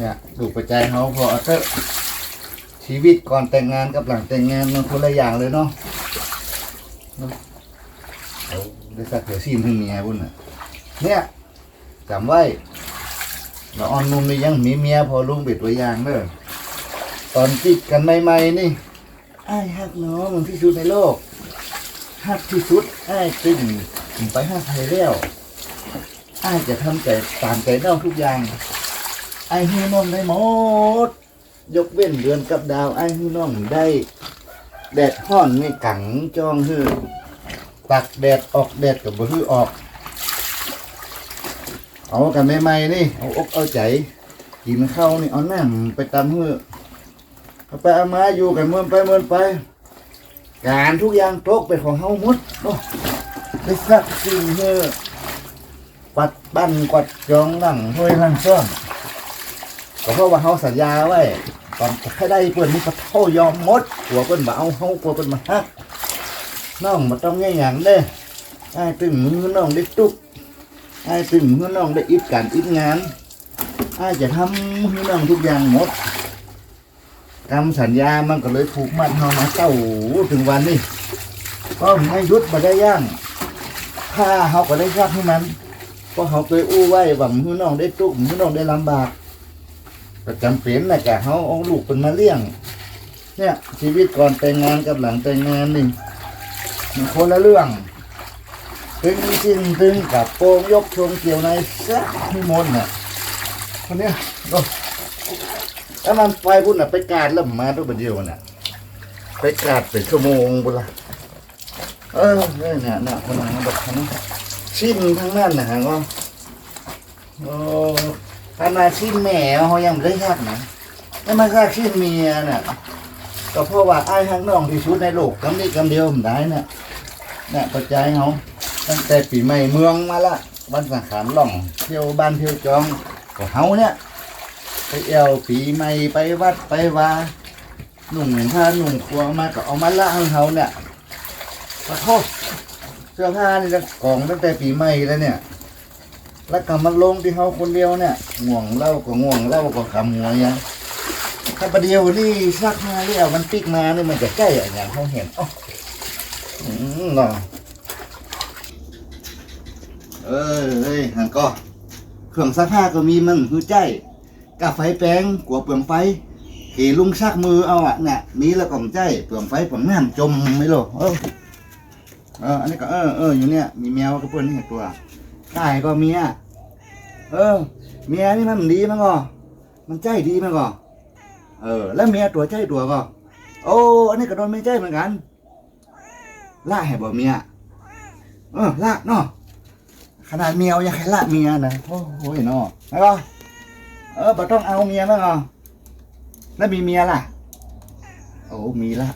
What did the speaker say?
เนี่ยดูปัจจัยเขาพอเอาเถอะชีวิตก่อนแต่งงานกับหลังแต่งงานมันคนละอย่างเลยเนาะเนาะเอาได้สักเถือซีมถึงเมียบุญน่ะเนี่ยจำไว้เราออนนุ่มนี่ยังมีเมียพอลุงบิดไว้อย่างเด้อตอนจิกกันใหม่ๆนี่ไอ้ฮักน้องมันที่สุดในโลกฮักที่สุดไอ้ายตึงไปฮักไทยแล้วไอ้จะทำใจตามใจน้องทุกอย่าง ไอ้ายให้น้องได้หมด ยกเว้นเดือนกับดาว ไอ้ายให้น้องได้ แดดห้อนไม่กังจองฮือตักแดดออกแดดกับบ่ฮือออก เอากันใหม่ๆนี่ เอาอกเอาใจ กินข้าวนี่เอาน้ำไปตำมือเอาไปเอามาอยู่กันเมื่อไปเมื่อไป การทุกอย่างตกเป็นของเฮาหมดเนาะไปสักสิ่งเฮอปัดปั้นกวัดจองหลังห้วยหลังซ่อม ก็เพราะว่าเฮาสัญญาไว้ตอนให้ได้เปิ้นนี่ก็เท่ายอมมดกลัวเปิ้นบ่เอาเฮากลัวเปิ้นมาฮักน้องบ่ต้องง่หยังเด้ไอ้ตึงมือน้องได้ตุกไอ้ถึงเมื่อน้องได้อิดการอิดงานไอ้จะทำให้น้องทุกอย่างหมดคำสัญญามันก็เลยผูกมัดเฮามาเต้าถึงวันนี้ก็ไม่ยุดมาได้ย่างถ้าเฮาก็ได้รักให้มันเพราะเขาเคยอู้ไว้ว่ามือน้องได้ตุกมือน้องได้ลำบาก ก็จำเป็นนะแกเขาเอาลูกเป็นมาเลี้ยง เนี่ยชีวิตก่อนแต่งงานกับหลังแต่งงานนี่มันคนละเรื่องถึงสิ้นถึงกับโปงยกชงเกี่ยวในสักนิมนต์น่ะคนเนี้ยโอ้แล้วมันไปพุ่นน่ะไปกาดแล้วมาตัวเดียวน่ะ ไปกาดเป็นชั่วโมงบุละเออเนี่ยเนี่ยน่ะคนนั้นแบบนั้นชิ้นทั้งนั้นนะฮะก็โอ้ ขนาดชิ้นแม่เขายังไม่ได้ยากนะแล้วมาค่าชิ้นเมียน่ะก็เพราะว่าไอ้ายข้างน้องที่สุดในโลกกำนี้กำเดียวผมได้น่ะเนี่ยปัจจัยเขาตั้งแต่ปีใหม่เมืองมาละวันสังขารหล่องเที่ยวบ้านเที่ยวจองก็เฮาเนี่ยไปเอวปีใหม่ไปวัดไปวาหนุ่มผ้าหนุ่มครัวมาก็เอามาละให้เฮาเนี่ยขอโทษเสื้อผ้านี่จะกองตั้งแต่ปีใหม่แล้วเนี่ย แล้วก็มาลงที่เฮาคนเดียวเนี่ยง่วงเล่าก็ง่วงเล่าก็ขำหัวยังถ้าประเดียวนี่ซักมาเรียวมันปิกมานี่มันจะใกล้อย่างเขาเห็นอ๋ออืมเนาะเออเอ้ยหันก็เครื่องซักผ้าก็มีมันหือใจกาไฟแปลงกัวเปลืองไฟขี่ลุงชักมือเอาอะเนี่ยมีแล้วก็มใจเปลืองไฟเปลืองน้ำจมไม่รู้เออเอออันนี้ก็เออเอออยู่เนี่ยมีแมวกับเพื่อนนี่ตัว ไก่ก็เมีย เออ เมียนี่มันดีมั้งก็มันใจดีมั้งก็เออ แล้วเมียตัวใจตัวก็ โอ้ อันนี้ก็โดนไม่ใจเหมือนกันล่าให้บ่เมีย เออล่าเนาะ ขนาดเมียยังให้ละเมียนะ โอ้โหเนาะใช่ปะเออบ่ต้องเอาเมียแล้วเหรอแล้วมีเมียล่ะ โอ้ มีละ